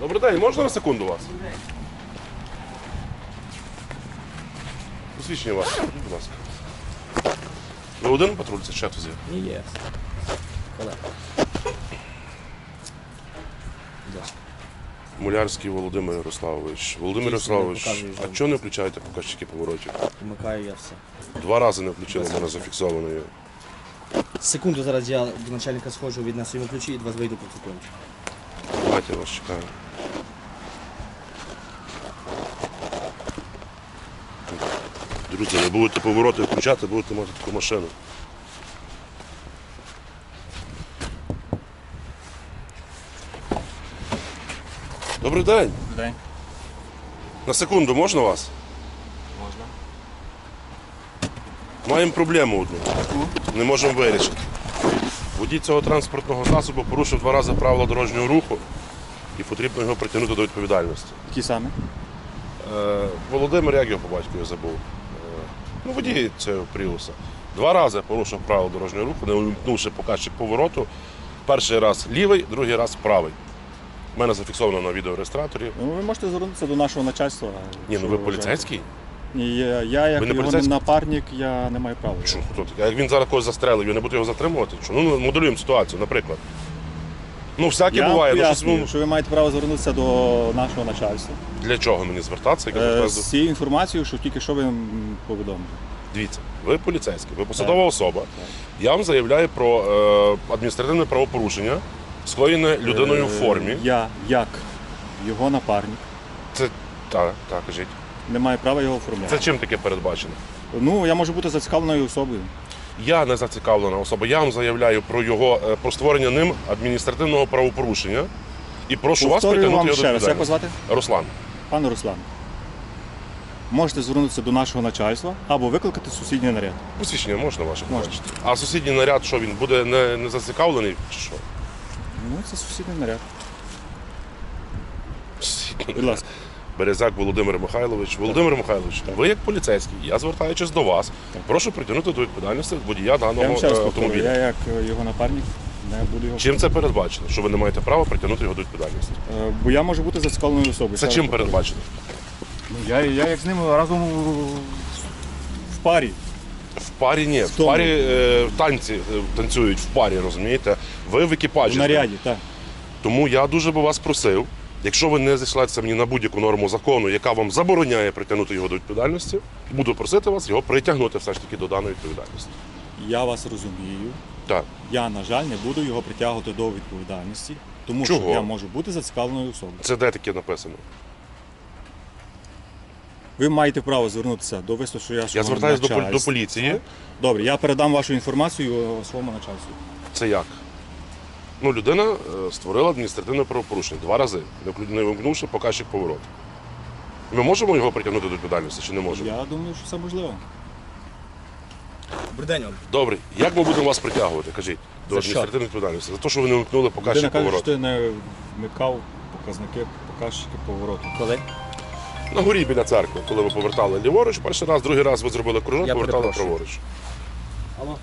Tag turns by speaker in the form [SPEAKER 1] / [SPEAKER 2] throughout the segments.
[SPEAKER 1] Добрий день, можна на секунду вас? Посвідчення ваше, будь ласка. Ви один патруль, це хтось є?
[SPEAKER 2] Ні, є. Колега. Будь.
[SPEAKER 1] Мулярський Володимир Ярославович. Володимир
[SPEAKER 2] Дійсно,
[SPEAKER 1] Ярославович,
[SPEAKER 2] показує
[SPEAKER 1] а чого не включаєте показчики поворотів?
[SPEAKER 2] Вмикаю я все.
[SPEAKER 1] Два рази не включили, в мене зафіксовано є.
[SPEAKER 2] Секунду, зараз я до начальника схожу, віднесу йому ключі і до вас вийду по секунду.
[SPEAKER 1] Давайте я вас чекаю. Друзі, ви будете повороти включати, будете мати таку машину. Добрий день.
[SPEAKER 3] День.
[SPEAKER 1] На секунду можна вас?
[SPEAKER 3] Можна.
[SPEAKER 1] Маємо проблему одну. Не можемо вирішити. Водій цього транспортного засобу порушив два рази правила дорожнього руху і потрібно його притягнути до відповідальності.
[SPEAKER 3] Які саме?
[SPEAKER 1] Е, Володимир, як його по батькові забув? Ну, водій цього Пріуса. Два рази порушив правила дорожнього руху, не увімкнувши показчик повороту. Перший раз лівий, другий раз правий. У мене зафіксовано на відеореєстраторі.
[SPEAKER 3] Ну, ви можете звернутися до нашого начальства.
[SPEAKER 1] Ні,
[SPEAKER 3] що
[SPEAKER 1] ну ви
[SPEAKER 3] вважаєте.
[SPEAKER 1] поліцейський?
[SPEAKER 3] Ні, я, я як
[SPEAKER 1] Ви не
[SPEAKER 3] його
[SPEAKER 1] поліцейський?
[SPEAKER 3] напарник, я не маю права.
[SPEAKER 1] Що, хто такий? А як він зараз когось застрелив, я не буду його затримувати? Що? Ну, моделюємо ситуацію, наприклад. Ну, всяке
[SPEAKER 3] Я
[SPEAKER 1] буває. Ну, щось,
[SPEAKER 3] пояснюю, що ви маєте право звернутися до нашого начальства.
[SPEAKER 1] для чого мені звертатися?
[SPEAKER 3] Е, з цією інформацією, що тільки що ви м, повідомили.
[SPEAKER 1] Дивіться, ви поліцейський, ви посадова особа. Я вам заявляю про е, адміністративне правопорушення, скоєне людиною в формі.
[SPEAKER 3] Е, Я, як його напарник,
[SPEAKER 1] Це так, так, кажіть.
[SPEAKER 3] не маю права його оформляти.
[SPEAKER 1] Це чим таке передбачено?
[SPEAKER 3] Ну, я можу бути зацікавленою особою.
[SPEAKER 1] Я не зацікавлена особа. Я вам заявляю про його е, про створення ним адміністративного правопорушення і прошу вас притягнути його до.
[SPEAKER 3] Як вас звати?
[SPEAKER 1] Руслан.
[SPEAKER 3] Пане Руслан. Можете звернутися до нашого начальства або викликати сусідній наряд.
[SPEAKER 1] Посвідчення можна ваше
[SPEAKER 3] Можна.
[SPEAKER 1] побачити? А сусідній наряд, що він буде не, не зацікавлений? Чи що?
[SPEAKER 3] Ну, це сусідній наряд. Будь ласка.
[SPEAKER 1] Березак Володимир Михайлович. Володимир Михайлович, ви як поліцейський, я звертаючись до вас, прошу притягнути до відповідальності водія
[SPEAKER 3] Я
[SPEAKER 1] даного
[SPEAKER 3] вам ще раз
[SPEAKER 1] е, автомобіля.
[SPEAKER 3] я як е, його напарник не буду його.
[SPEAKER 1] Чим це передбачено? Що ви не маєте права притягнути його до відповідальності?
[SPEAKER 3] Е, Бо я можу бути зацікавленою особою.
[SPEAKER 1] Це
[SPEAKER 3] Ще
[SPEAKER 1] чим
[SPEAKER 3] повторюю.
[SPEAKER 1] передбачено?
[SPEAKER 3] Ну, я, я як з ними разом в парі.
[SPEAKER 1] В парі ні. В
[SPEAKER 3] тому.
[SPEAKER 1] парі е, танці е, танцюють в парі, розумієте? Ви в екіпажі.
[SPEAKER 3] В наряді, так.
[SPEAKER 1] Тому я дуже би вас просив, якщо ви не зійшлися мені на будь-яку норму закону, яка вам забороняє притягнути його до відповідальності, буду просити вас його притягнути все ж таки до даної відповідальності.
[SPEAKER 3] Я вас розумію.
[SPEAKER 1] Так.
[SPEAKER 3] Я, на жаль, не буду його притягувати до відповідальності, тому
[SPEAKER 1] Чого?
[SPEAKER 3] що я можу бути зацікавленою особою.
[SPEAKER 1] Це де таке написано?
[SPEAKER 3] Ви маєте право звернутися до висловчого
[SPEAKER 1] Я звертаюся до, до поліції.
[SPEAKER 3] Добре, я передам вашу інформацію е, своєму начальству.
[SPEAKER 1] Це як? Ну, людина е, створила адміністративне правопорушення два рази, не вимкнувши показчик повороту. Ми можемо його притягнути до відповідальності чи не можемо?
[SPEAKER 3] Я думаю, що це можливо.
[SPEAKER 2] Добрий день вам.
[SPEAKER 1] Добре, як ми будемо вас притягувати, кажіть, до адміністративної відповідальності? За те, що ви не вимкнули
[SPEAKER 3] Людина
[SPEAKER 1] показчик
[SPEAKER 3] каже, що
[SPEAKER 1] повороту.
[SPEAKER 3] ти не вмикав показники, показчики повороту.
[SPEAKER 2] Коли?
[SPEAKER 1] На горі біля церкви, коли ви повертали ліворуч, перший раз, другий раз ви зробили кружок,
[SPEAKER 2] Я
[SPEAKER 1] повертали праворуч.
[SPEAKER 2] Алло.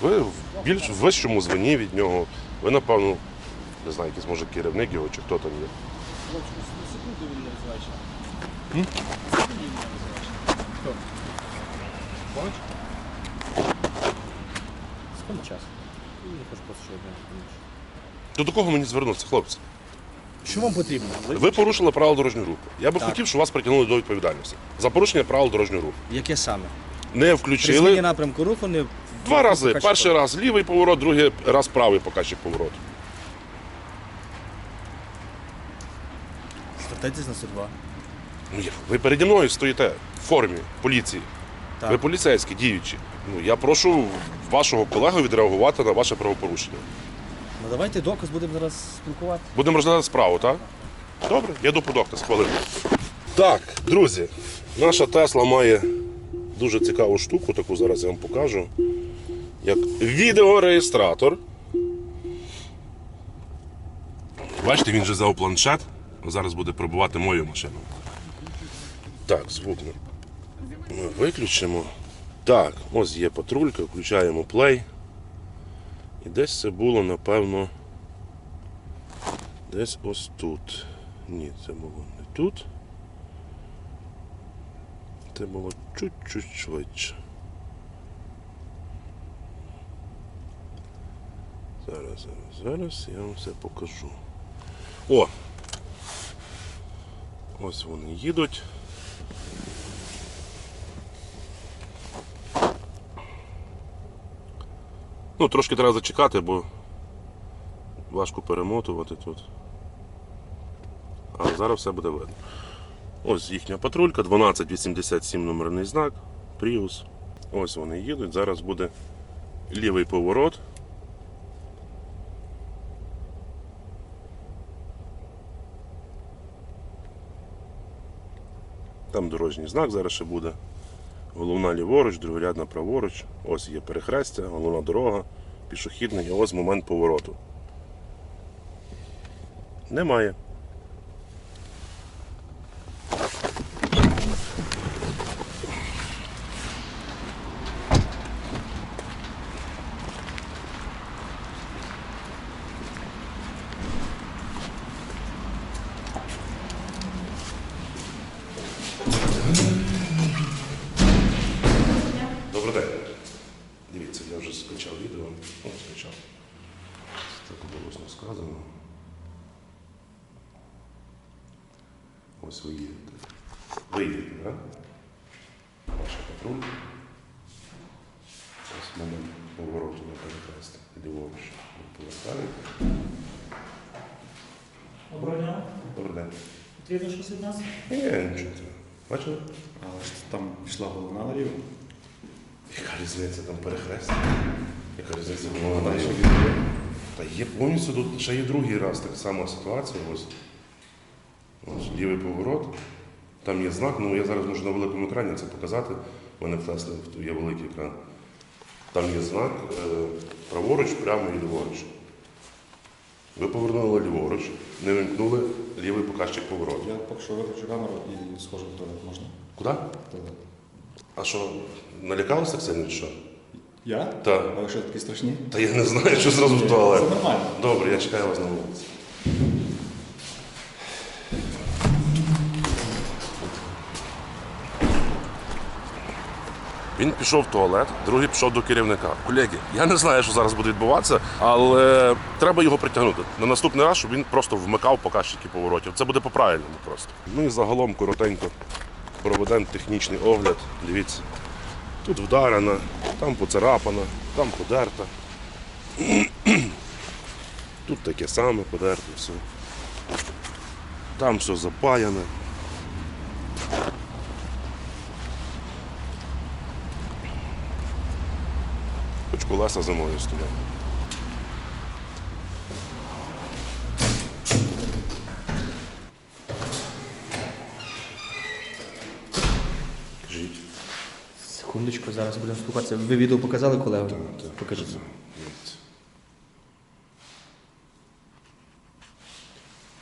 [SPEAKER 1] Ви в більш вищому званні від нього. Ви, напевно, не знаю, якийсь може керівник його чи хто там є.
[SPEAKER 2] Скільки часу? Я хочу просто ще одне.
[SPEAKER 1] До кого мені звернутися, хлопці?
[SPEAKER 2] Що вам потрібно?
[SPEAKER 1] Ви порушили правила дорожнього руху. Я би
[SPEAKER 2] Так.
[SPEAKER 1] хотів, щоб вас притягнули до відповідальності. За порушення правил дорожнього руху.
[SPEAKER 2] Яке саме?
[SPEAKER 1] Не
[SPEAKER 2] При зміні
[SPEAKER 1] включили
[SPEAKER 2] напрямку руху не...
[SPEAKER 1] два рази. Перший раз лівий поворот, другий раз правий показчик повороту.
[SPEAKER 2] Звертайтесь на 102.
[SPEAKER 1] Ну, я- ви переді мною стоїте в формі поліції.
[SPEAKER 2] Так.
[SPEAKER 1] Ви поліцейські, діючі. Ну, я прошу вашого колегу відреагувати на ваше правопорушення.
[SPEAKER 2] Ну давайте доказ, будемо зараз спілкувати.
[SPEAKER 1] Будемо розглядати справу, так? Добре, я йду по доказ, хвилину. Так, друзі, наша Тесла має дуже цікаву штуку, таку зараз я вам покажу. Як відеореєстратор. Бачите, він вже взяв планшет. Зараз буде пробувати мою машину. Так, звук ми ми виключимо. Так, ось є патрулька, включаємо плей. І десь це було, напевно. Десь ось тут. Ні, це було не тут. Це було чуть-чуть швидше. Зараз, зараз, зараз я вам все покажу. О! Ось вони їдуть. Ну, трошки треба зачекати, бо важко перемотувати тут. А зараз все буде видно. Ось їхня патрулька, 1287 номерний знак, Prius. Ось вони їдуть. Зараз буде лівий поворот. Там дорожній знак зараз ще буде. Головна ліворуч, другорядна праворуч. Ось є перехрестя, головна дорога, пішохідний, і ось момент повороту. Немає. Добрий день. Дивіться, я вже скачав відео. Ну, скачав. Так голосно сказано. Ось ви їдете. Ви їдете, так? Ваша патруль. Ось момент повороту на перехрест. Ліворуч. Ви повертаєте.
[SPEAKER 4] Доброго дня.
[SPEAKER 1] Добрий день.
[SPEAKER 4] Потрібно щось від нас?
[SPEAKER 1] Ні, нічого. Бачили?
[SPEAKER 3] Але ж там пішла головна наліво.
[SPEAKER 1] Яка різниця там перехрест? Яка різниця була
[SPEAKER 3] Далі
[SPEAKER 1] далі? Та є повністю тут ще є другий раз така сама ситуація. Ось, ось лівий поворот. Там є знак, ну я зараз можу на великому екрані це показати. У мене в є великий екран. Там є знак е, праворуч, прямо і ліворуч. Ви повернули ліворуч, не вимкнули лівий показчик повороту.
[SPEAKER 3] Я поки що виключу камеру і схожу в туалет. Можна?
[SPEAKER 1] Куди?
[SPEAKER 3] В туалет.
[SPEAKER 1] А що, налякалися так сильно чи що?
[SPEAKER 3] Я?
[SPEAKER 1] Так.
[SPEAKER 3] А ви що такі страшні?
[SPEAKER 1] Та я не знаю, що зразу в туалет.
[SPEAKER 3] Це нормально.
[SPEAKER 1] Добре, я чекаю вас на вулиці. Він пішов в туалет, другий пішов до керівника. Колеги, я не знаю, що зараз буде відбуватися, але треба його притягнути. На наступний раз, щоб він просто вмикав показчики поворотів. Це буде по-правильному просто. Ну і загалом коротенько проведемо технічний огляд. Дивіться, тут вдарена, там поцарапана, там подерта. Тут таке саме подерте все. Там все запаяне. Колеса зимою стоять. Кажіть.
[SPEAKER 2] Секундочку, зараз будемо спілкуватися. Ви відео показали колегу?
[SPEAKER 1] так.
[SPEAKER 2] Покажіть.
[SPEAKER 1] Дивіться.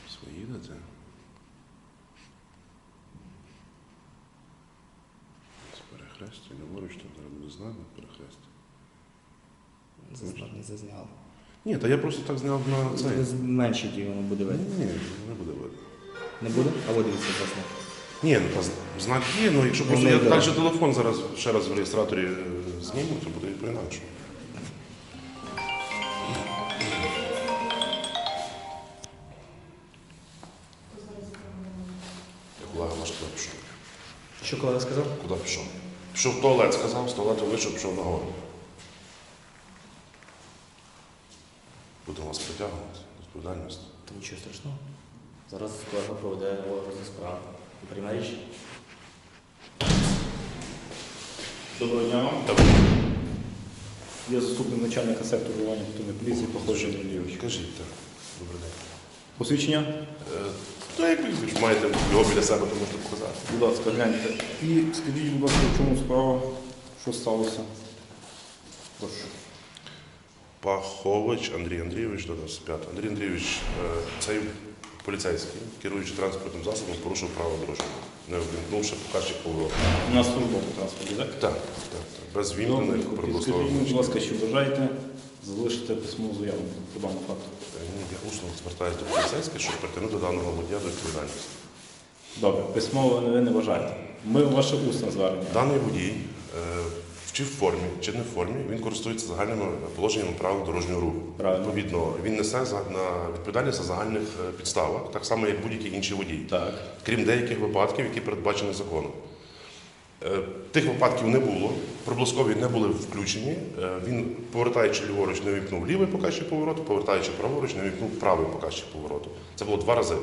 [SPEAKER 1] Свої їдете? З перехрестя, ліворуч, там зараз буде знак на перехресті.
[SPEAKER 2] Не зазняв.
[SPEAKER 1] Ні, та я просто так зняв на цей.
[SPEAKER 2] Зменшить воно буде
[SPEAKER 1] Ні,
[SPEAKER 2] видно.
[SPEAKER 1] ні, не буде видно.
[SPEAKER 2] Не буде? А от дивіться, власне.
[SPEAKER 1] Ні, ну та знак є, ну якщо
[SPEAKER 2] Ну,
[SPEAKER 1] просто
[SPEAKER 2] не
[SPEAKER 1] я
[SPEAKER 2] йде.
[SPEAKER 1] далі телефон зараз ще раз в реєстраторі е, зніму, то буде по-інакше. Колега ваш куди пішов?
[SPEAKER 2] Що колега сказав?
[SPEAKER 1] Куди пішов? Пішов в туалет, сказав, з туалету вийшов, пішов нагору. Будемо вас притягувати, відповідальність.
[SPEAKER 2] Та нічого страшного.
[SPEAKER 4] Зараз колега проведе розгляд справи. Прийме рішення. Доброго дня вам. Я заступник начальника сектору вування патрульної поліції, похожий Андрійович.
[SPEAKER 1] Кажіть так. Добрий день.
[SPEAKER 4] Посвідчення?
[SPEAKER 1] Е, Та як ви ж маєте його біля себе, то можете показати.
[SPEAKER 4] Будь ласка, гляньте. І скажіть, будь ласка, в чому справа? Що сталося? Прошу.
[SPEAKER 1] Пахович Андрій Андрійович до 25. Андрій Андрійович, е, цей поліцейський, керуючи транспортним засобом, порушив право дорожнього. не ввімкнувши показчик повороту.
[SPEAKER 4] У нас служба по транспорту, так?
[SPEAKER 1] Так, так, так. Без вімкнених
[SPEAKER 4] Скажіть, будь ласка, що бажаєте залишити письмову заяву по даному факту?
[SPEAKER 1] Я усно звертаюся до поліцейських, щоб притягнути даного водія до відповідальності.
[SPEAKER 4] Добре, письмово ви не вважаєте. Ми ваше усне звернення.
[SPEAKER 1] Даний водій, е, чи в формі, чи не в формі, він користується загальними положеннями правил дорожнього руху.
[SPEAKER 4] Правильно.
[SPEAKER 1] Відповідно, він несе за- на відповідальність за загальних е, підставах, так само, як будь-який інший водій.
[SPEAKER 4] Так.
[SPEAKER 1] крім деяких випадків, які передбачені законом. Е, Тих випадків не було, проблискові не були включені. Е, Він, повертаючи ліворуч, не вимкнув лівий показчик повороту, повертаючи праворуч, не вимкнув правий показчик повороту. Це було два рази.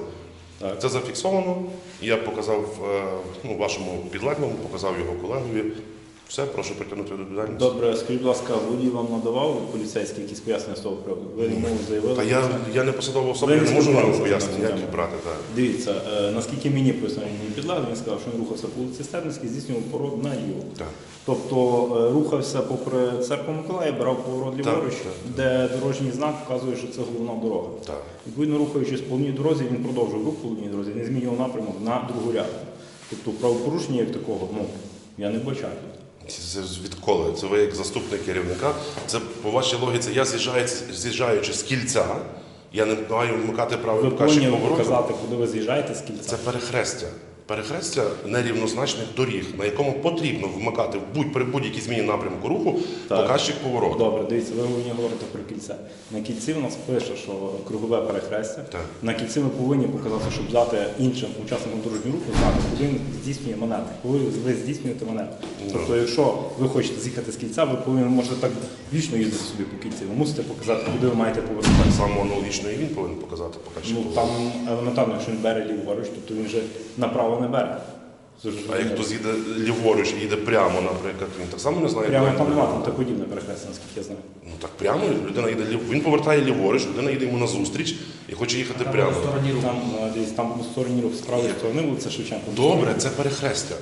[SPEAKER 4] Так.
[SPEAKER 1] Це зафіксовано. Я показав ну, вашому підлеглому, показав його колегові. Все, прошу притягнути до відповідальності.
[SPEAKER 4] Добре, скажіть, будь ласка, водій вам надавав поліцейський якісь пояснення з того приводу? Ви йому заявили?
[SPEAKER 1] Та я, я не посадова особа, я не можу нього пояснити, як брати. Так.
[SPEAKER 4] Дивіться, е, наскільки мені пояснив мій підлеглий, він сказав, що він рухався по вулиці Стернській, здійснював поворот наліво.
[SPEAKER 1] Так.
[SPEAKER 4] Тобто е, рухався попри церкву Миколая, брав поворот ліворуч,
[SPEAKER 1] так,
[SPEAKER 4] де дорожній знак вказує, що це головна дорога.
[SPEAKER 1] Так.
[SPEAKER 4] Відповідно, рухаючись по головній дорозі, він продовжив рух по головній дорозі, не змінював напрямок на другу ряду. Тобто правопорушення як такого, ну, я не бачаю.
[SPEAKER 1] Це відколи? Це ви як заступник керівника. Це по вашій логіці, я з'їжджаю, з'їжджаючи з кільця, я не маю вмикати правий
[SPEAKER 4] Ви
[SPEAKER 1] показчик
[SPEAKER 4] показати, куди ви з'їжджаєте з кільця.
[SPEAKER 1] Це перехрестя. Перехрестя нерівнозначних доріг, на якому потрібно вмикати будь при будь-якій зміні напрямку руху
[SPEAKER 4] Так.
[SPEAKER 1] показчик повороту.
[SPEAKER 4] Добре, дивіться, ви повинні говорити про кільце. На кільці у нас пише, що кругове перехрестя.
[SPEAKER 1] Так.
[SPEAKER 4] На кільці ми повинні показати, щоб дати іншим учасникам дорожнього руху знати, куди він здійснює маневр, коли ви здійснюєте маневр. Тобто, якщо ви хочете з'їхати з кільця, ви повинні можете так вічно їздити собі по кільці. Ви мусите показати, куди ви маєте повертати.
[SPEAKER 1] Так само аналогічно і він повинен показати показчик
[SPEAKER 4] Ну там елементарно, якщо він бере ліворуч, тобто він вже направо не бере.
[SPEAKER 1] А як хтось їде ліворуч і їде прямо, наприклад, він так само не знає,
[SPEAKER 4] Прямо там немає, там так подібне перехрестя, наскільки я знаю.
[SPEAKER 1] Ну так прямо людина їде лів... Він повертає ліворуч, людина їде йому назустріч і хоче їхати прямо.
[SPEAKER 4] Там, е, десь там у стороні рух з правої сторони вулиця Шевченка.
[SPEAKER 1] Добре, це перехрестя.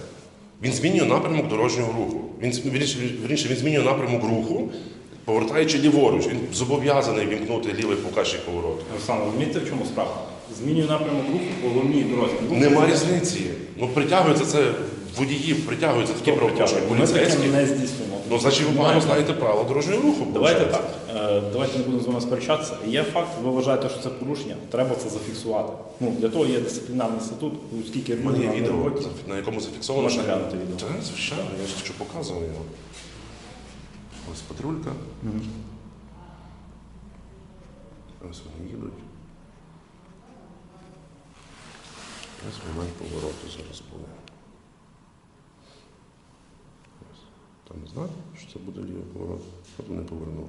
[SPEAKER 1] Він змінює напрямок дорожнього руху. Він вірніше, він змінює напрямок руху, повертаючи ліворуч. Він зобов'язаний вімкнути лівий показчик повороту.
[SPEAKER 4] Олександр, розумієте, в чому справа? Змінює напрямок руху по головній дорозі. Рух
[SPEAKER 1] Нема
[SPEAKER 4] це-
[SPEAKER 1] різниці. Ну притягується це водії, притягуються такі
[SPEAKER 4] Хто
[SPEAKER 1] правопорушення
[SPEAKER 4] притягує? Ми таке
[SPEAKER 1] поліцейські.
[SPEAKER 4] не здійснюємо.
[SPEAKER 1] Ну, значить, ви погано знаєте правила дорожнього руху.
[SPEAKER 4] Давайте
[SPEAKER 1] виходить.
[SPEAKER 4] так. е, Давайте не будемо з вами сперечатися. Є факт, ви вважаєте, що це порушення, треба це зафіксувати. Ну, для того є дисциплінарний статут, оскільки
[SPEAKER 1] У мене є відео, на якому зафіксовано.
[SPEAKER 4] Можна
[SPEAKER 1] що-
[SPEAKER 4] глянути відео?
[SPEAKER 1] Так, звичайно, я ж що показував його. Ось патрулька. Ось вони їдуть. Ось момент повороту зараз буде. Там знак, що це буде лівий поворот. От вони повернули.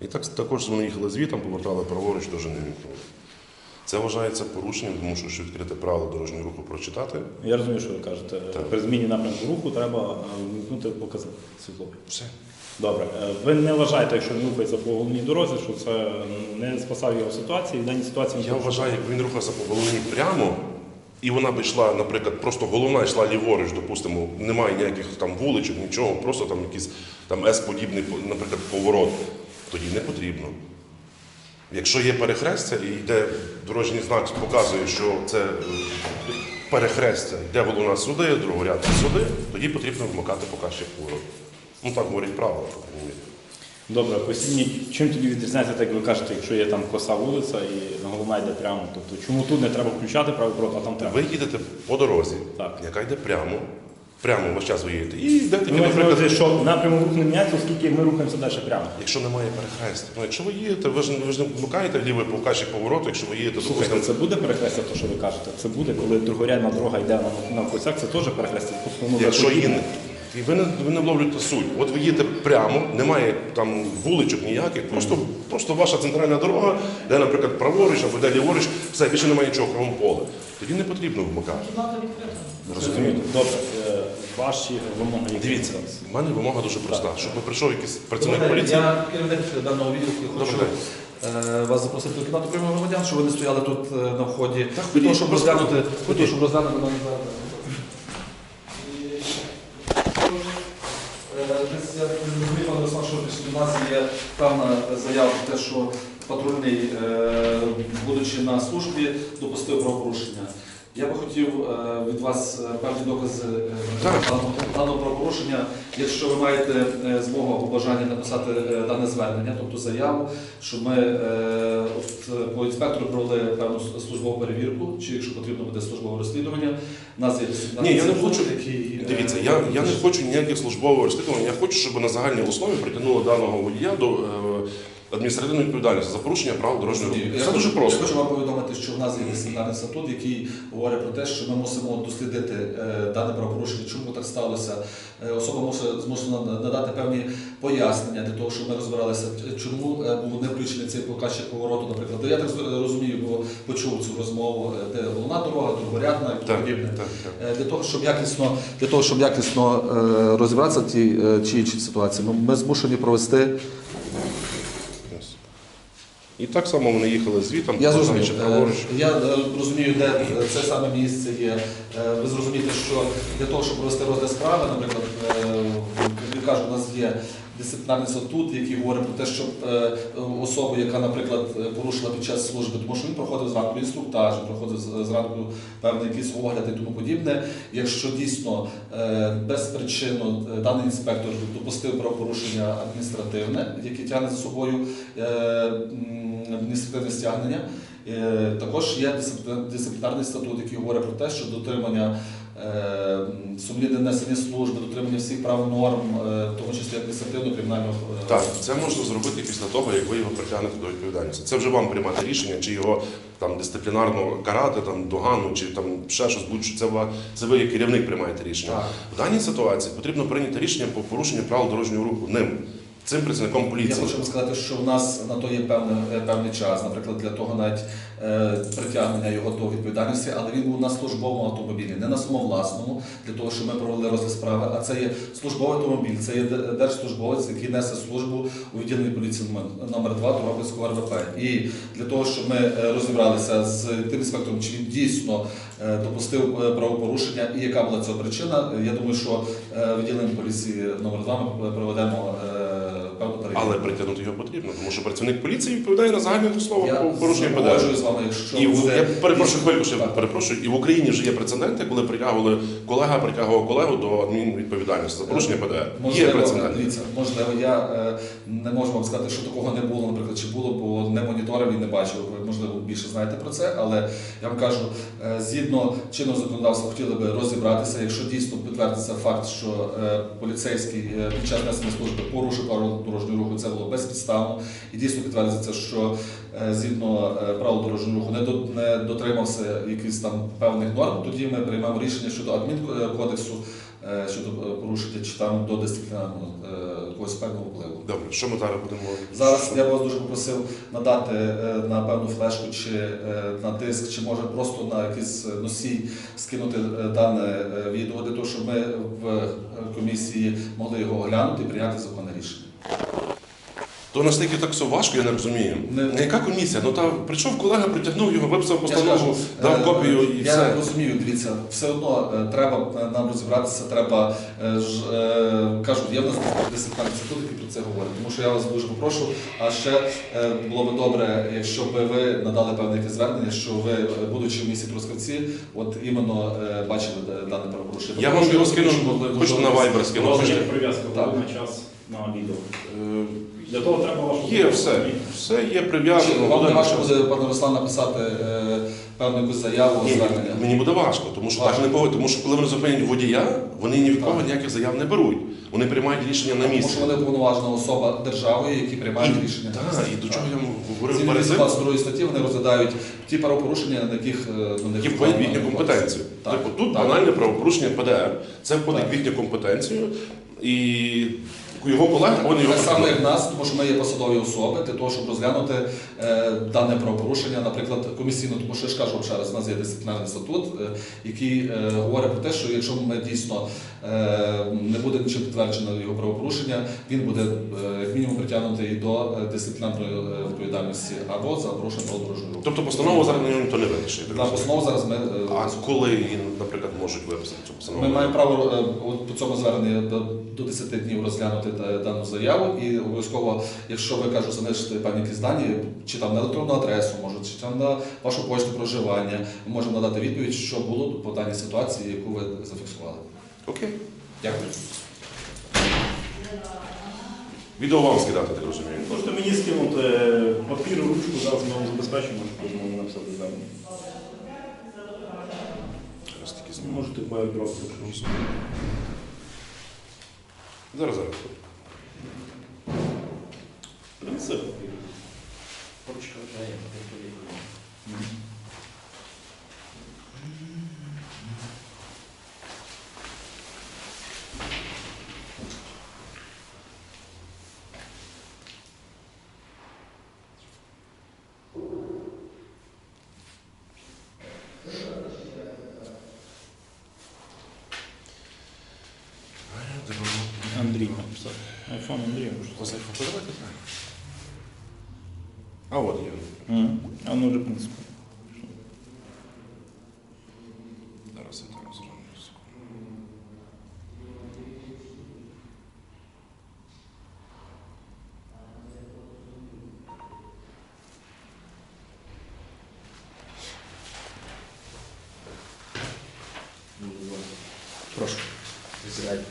[SPEAKER 1] І так також ми їхали звітом, повертали праворуч, теж не вімкнули. Це вважається порушенням, тому що щоб відкрити правила дорожнього руху прочитати.
[SPEAKER 4] Я розумію, що ви кажете. При зміні напрямку руху треба е, вмкнути покази світлові.
[SPEAKER 1] Все.
[SPEAKER 4] Добре, Е, ви не вважаєте, якщо він рухається по головній дорозі, що це не спасав його ситуації, в даній ситуації
[SPEAKER 1] Я вважаю, як він рухався по головні прямо, і вона б йшла, наприклад, просто головна йшла ліворуч, допустимо, немає ніяких там вуличок, нічого, просто там якийсь там С-подібний, наприклад, поворот, тоді не потрібно. Якщо є перехрестя і йде дорожній знак, показує, що це е, перехрестя, йде головна сюди, другоряд сюди, тоді потрібно вмикати показчик повороту. Ну так говорять правила, по крайній мірі.
[SPEAKER 4] Добре, поясніть, мені, чим тоді відрізняється, так як ви кажете, якщо є там коса вулиця і головна йде прямо. Тобто чому тут не треба включати правий поворот, а там треба?
[SPEAKER 1] Ви їдете по дорозі,
[SPEAKER 4] Так.
[SPEAKER 1] яка йде прямо, прямо весь час ви їдете, і йдете,
[SPEAKER 4] Ви маєте на
[SPEAKER 1] наприклад,
[SPEAKER 4] увазі, що напрямок руху не міняється, оскільки ми рухаємося далі прямо.
[SPEAKER 1] Якщо немає перехрестя, ну якщо ви їдете, ви ж, ви ж не вмикаєте лівий показчик повороту, якщо ви їдете,
[SPEAKER 4] Слухайте, це буде перехрестя, то що ви кажете? Це буде, коли другорядна дорога йде на, на косяк, це теж перехрестя. Ну,
[SPEAKER 1] якщо їде, і ви не, ви не вловлюєте суть. От ви їдете прямо, немає там вуличок ніяких, просто, просто ваша центральна дорога, де, наприклад, праворуч або де ліворуч, все, більше немає нічого, кругом поле. Тоді не потрібно вмикати.
[SPEAKER 4] Розумієте? Добре, е, ваші вимоги. які
[SPEAKER 1] Дивіться, в мене вимога дуже проста, щоб не прийшов якийсь працівник поліції.
[SPEAKER 2] Я керівник даного відділку і хочу е, вас запросити до кімнату прийому громадян, щоб ви не стояли тут е, на вході. Для
[SPEAKER 1] ходіть,
[SPEAKER 2] того, щоб розглянути, для щоб розглянути дані зараз. Е, десь Я зрозумів, пане Руслан, що у нас є певна заява про те, що патрульний, е, будучи на службі, допустив правопорушення.
[SPEAKER 5] Я би хотів е, від вас е, певні докази е, даного, правопорушення. Якщо ви маєте змогу або бажання написати дане звернення, тобто заяву, щоб ми от, по інспектору провели певну службову перевірку, чи якщо потрібно буде службове розслідування. Нас є
[SPEAKER 1] Ні, я не хочу.
[SPEAKER 5] який, е,
[SPEAKER 1] Дивіться, я, я не хочу ніяких службових розслідувань. Я хочу, щоб на загальній основі притягнули даного водія до адміністративної відповідальності за порушення правил дорожнього руху. Це дуже
[SPEAKER 5] Я хочу вам повідомити, що в нас є дисциплінарний статут, який говорить про те, що ми мусимо дослідити е, дане правопорушення, чому так сталося. Е, Особа мусить змушена надати певні пояснення для того, щоб ми розбиралися, чому е, був не включений цей показчик повороту, наприклад. Я так розумію, бо почув цю розмову, де головна дорога, другорядна і подібне. Для того, щоб якісно, для того, щоб якісно розібратися е, чи іншій ситуації, ми, змушені провести.
[SPEAKER 1] І так само вони їхали звітом,
[SPEAKER 5] Я зрозумів.
[SPEAKER 1] чи
[SPEAKER 5] Е. Я е, розумію, де це саме місце є. Е, Ви зрозумієте, що для того, щоб провести розгляд справи, наприклад, кажу, у нас є дисциплінарний статут, який говорить про те, щоб е, особу, яка, наприклад, е, порушила під час служби, тому що він проходив зранку інструктаж, він проходив зранку певний якийсь огляд і тому подібне. Якщо дійсно е, безпричинно е, даний інспектор допустив правопорушення адміністративне, яке тягне за собою адміністративне стягнення. Також є дисциплінарний статут, який говорить про те, що дотримання сумлінне несення служби, дотримання всіх прав норм, е, в тому числі адміністративно кримінального е,
[SPEAKER 1] Так, це можна зробити після того, як ви його притягнете до відповідальності. Це вже вам приймати рішення, чи його там дисциплінарно карати, там догану, чи там ще щось будь-що. Це, ва- це ви як керівник приймаєте рішення.
[SPEAKER 5] Так.
[SPEAKER 1] В даній ситуації потрібно прийняти рішення по порушенню правил дорожнього руху ним, цим працівником
[SPEAKER 5] Я
[SPEAKER 1] поліції.
[SPEAKER 5] хочу вам сказати, що в нас на то є певний, е, певний час, наприклад, для того навіть е, притягнення його до відповідальності, але він був на службовому автомобілі, не на самовласному, для того, щоб ми провели розгляд справи. А це є службовий автомобіль, це є держслужбовець, який несе службу у відділенні поліції номер- номер 2 Торговського РВП. І для того, щоб ми е, розібралися з тим інспектором, чи він дійсно е, допустив правопорушення і яка була цього причина, я думаю, що відділенням поліції номер 2 ми проведемо.
[SPEAKER 1] Але притягнути його потрібно, тому що працівник поліції відповідає на загальне слово
[SPEAKER 5] Я
[SPEAKER 1] по порушенню ПДР.
[SPEAKER 5] з вами, якщо
[SPEAKER 1] І в,
[SPEAKER 5] буде...
[SPEAKER 1] я перепрошую, хвильку ще
[SPEAKER 5] Так.
[SPEAKER 1] перепрошую. І в Україні вже є прецеденти, коли притягували колега, притягував колегу до адмінвідповідальності за порушення ПДР. Є
[SPEAKER 5] Можливо,
[SPEAKER 1] прецеденти.
[SPEAKER 5] дивіться, можливо, я е, не можу вам сказати, що такого не було, наприклад, чи було, бо не моніторив і не бачив. Ви можливо більше знаєте про це, але я вам кажу, е, згідно чинного законодавства хотіли би розібратися, якщо дійсно підтвердиться факт, що е, поліцейський е, під час несення служби порушив правила дорожнього руху, це було безпідставно, і дійсно підтвердиться, що е, згідно е, правил дорожнього руху не, до, не дотримався якихось там певних норм, тоді ми приймемо рішення щодо адмінкодексу щодо порушити порушення чи там до дисциплінарного когось певного впливу.
[SPEAKER 1] Добре, що ми зараз будемо
[SPEAKER 5] Зараз я вас дуже попросив надати е, на певну флешку чи е, на диск, чи може просто на якийсь носій скинути е, дане е, відео для того, щоб ми в е, комісії могли його оглянути і прийняти законне рішення.
[SPEAKER 1] То настільки так все важко, я не розумію.
[SPEAKER 5] Не-
[SPEAKER 1] Не яка комісія? Ну та прийшов колега, притягнув його, виписав постанову, дав
[SPEAKER 5] е,
[SPEAKER 1] копію і
[SPEAKER 5] я
[SPEAKER 1] все.
[SPEAKER 5] розумію, дивіться, все одно е, треба е, нам розібратися, треба е, ж, е, кажу, є в нас дисциплінарний інститут, який про це говорить. Тому що я вас дуже попрошу. А ще е, було б добре, якщо б ви надали певне якесь звернення, що ви, будучи в місті Трускавці, от іменно е, бачили дане правопорушення.
[SPEAKER 1] Я вам його
[SPEAKER 5] я
[SPEAKER 1] скину,
[SPEAKER 5] хочу, можливо,
[SPEAKER 1] на Viber скину.
[SPEAKER 4] Прив'язка
[SPEAKER 5] Так.
[SPEAKER 4] на час на відео. Для того треба вашу
[SPEAKER 1] Є все. Все є прив'язано.
[SPEAKER 5] Чи Вам
[SPEAKER 1] буде
[SPEAKER 5] не важко буде, пане Руслан, написати е, певну якусь заяву,
[SPEAKER 1] Ні,
[SPEAKER 5] звернення?
[SPEAKER 1] мені буде важко, тому що так
[SPEAKER 5] Важко.
[SPEAKER 1] не повинно. Тому що коли вони зупинять водія, вони ні від кого ніяких заяв не беруть. Вони приймають рішення на
[SPEAKER 5] Тому
[SPEAKER 1] місці.
[SPEAKER 5] що вони повноважена особа держави, які приймають рішення.
[SPEAKER 1] Так, і до чого я говорив
[SPEAKER 5] Згідно
[SPEAKER 1] перед цим,
[SPEAKER 5] 22 статті вони розглядають ті правопорушення, на яких е, на них
[SPEAKER 1] які входять в їхню компетенцію.
[SPEAKER 5] Так,
[SPEAKER 1] Типу, тут
[SPEAKER 5] так.
[SPEAKER 1] банальне правопорушення ПДР. Це входить в їхню компетенцію, і його колеги вони його
[SPEAKER 5] Так само, як нас, тому що ми є посадові особи для того, щоб розглянути е, дане правопорушення, наприклад, комісійно, тому що я ж кажу ще раз, у нас є дисциплінарний статут, е, який е, говорить про те, що якщо ми дійсно е, не буде нічим підтверджено його правопорушення, він буде е, як мінімум притягнутий до е, дисциплінарної е, відповідальності або за порушення правил дорожнього руху.
[SPEAKER 1] Тобто постанову зараз на нього ніхто не вирішить.
[SPEAKER 5] На постанову зараз ми. е,
[SPEAKER 1] А коли, її, наприклад, можуть виписати цю постанову?
[SPEAKER 5] Ми маємо право е, от по цьому зверненні до, до 10 днів розглянути дану заяву і обов'язково, якщо ви кажу, залишите певні якісь дані, чи там на електронну адресу, може, чи там на вашу почту проживання, ми можемо надати відповідь, що було по даній ситуації, яку ви зафіксували.
[SPEAKER 1] Окей.
[SPEAKER 5] Дякую.
[SPEAKER 1] Відео вам скидати, так розумію.
[SPEAKER 4] Можете мені скинути папір, ручку, зараз ми вам забезпечимо, щоб кожному написати звернення.
[SPEAKER 1] Зараз таки зніму.
[SPEAKER 4] Можете байодроп.
[SPEAKER 1] Зараз, зараз.
[SPEAKER 4] Принеси папір. Андрій Айфон Андрій.
[SPEAKER 1] А от є.
[SPEAKER 4] А ну вже принеси.
[SPEAKER 1] Зараз я так зроблю.
[SPEAKER 2] Прошу. Присідайте.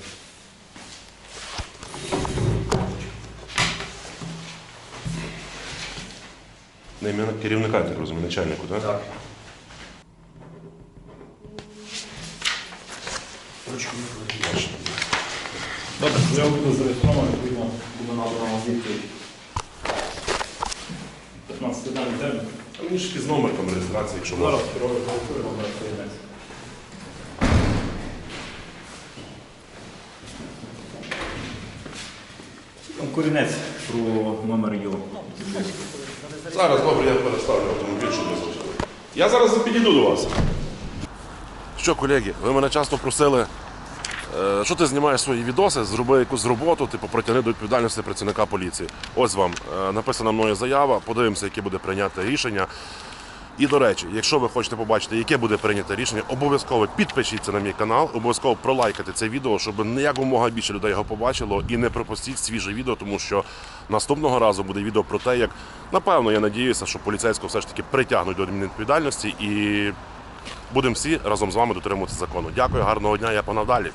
[SPEAKER 1] На ім'я керівника, я так розумію, начальнику, так?
[SPEAKER 2] Так. Ручку не кладіть.
[SPEAKER 4] Добре, я буду зареєстрований, відповідно, буде надано вам відповідь. 15 днів термін.
[SPEAKER 1] А мені ж з номерком реєстрації, якщо можна.
[SPEAKER 4] Зараз керовий голосує, вам розповідається. Там корінець про номер його.
[SPEAKER 1] Зараз добре, я переставлю автомобіль, щоб не звучало. Я зараз підійду до вас. Що, колеги, ви мене часто просили, е, що ти знімаєш свої відоси, зроби якусь роботу, типу притягни до відповідальності працівника поліції. Ось вам е, написана мною заява, подивимося, яке буде прийняте рішення. І до речі, якщо ви хочете побачити, яке буде прийняте рішення, обов'язково підпишіться на мій канал, обов'язково пролайкайте це відео, щоб якомога більше людей його побачило і не пропустіть свіже відео, тому що наступного разу буде відео про те, як напевно я надіюся, що поліцейського все ж таки притягнуть до адмінвідповідальності і будемо всі разом з вами дотримуватися закону. Дякую, гарного дня, я погнав далі.